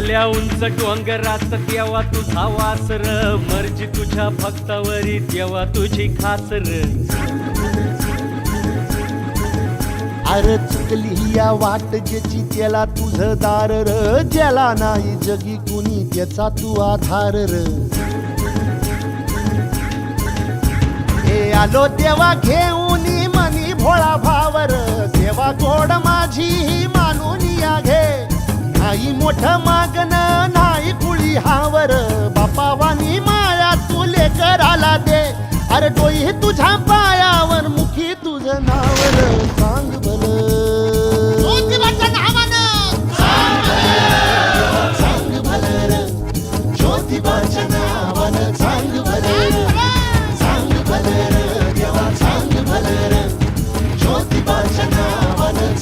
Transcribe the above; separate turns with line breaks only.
आल्या उंच डोंगरात तेव्हा तुझा वासर. मर्जी तुझ्या भक्तावरी तेव्हा तुझी खासर.
अरे चुकली या वाट ज्याची त्याला तुझं दार र. ज्याला नाही जगी कुणी त्याचा तू आधार र. हे आलो देवा घेऊन मनी भोळा भावर. देवा गोड माझी नाही मोठ मागण नाही कुळी हावर. बापावानी माया तू आला दे. अरे डोई तुझ्या पायावर मुखी तुझ नावर. सांग बल सांग भल ज्योतिबाच्या नावानं सांग भल सांग भल देवा सांग ज्योतिबाच्या नावानं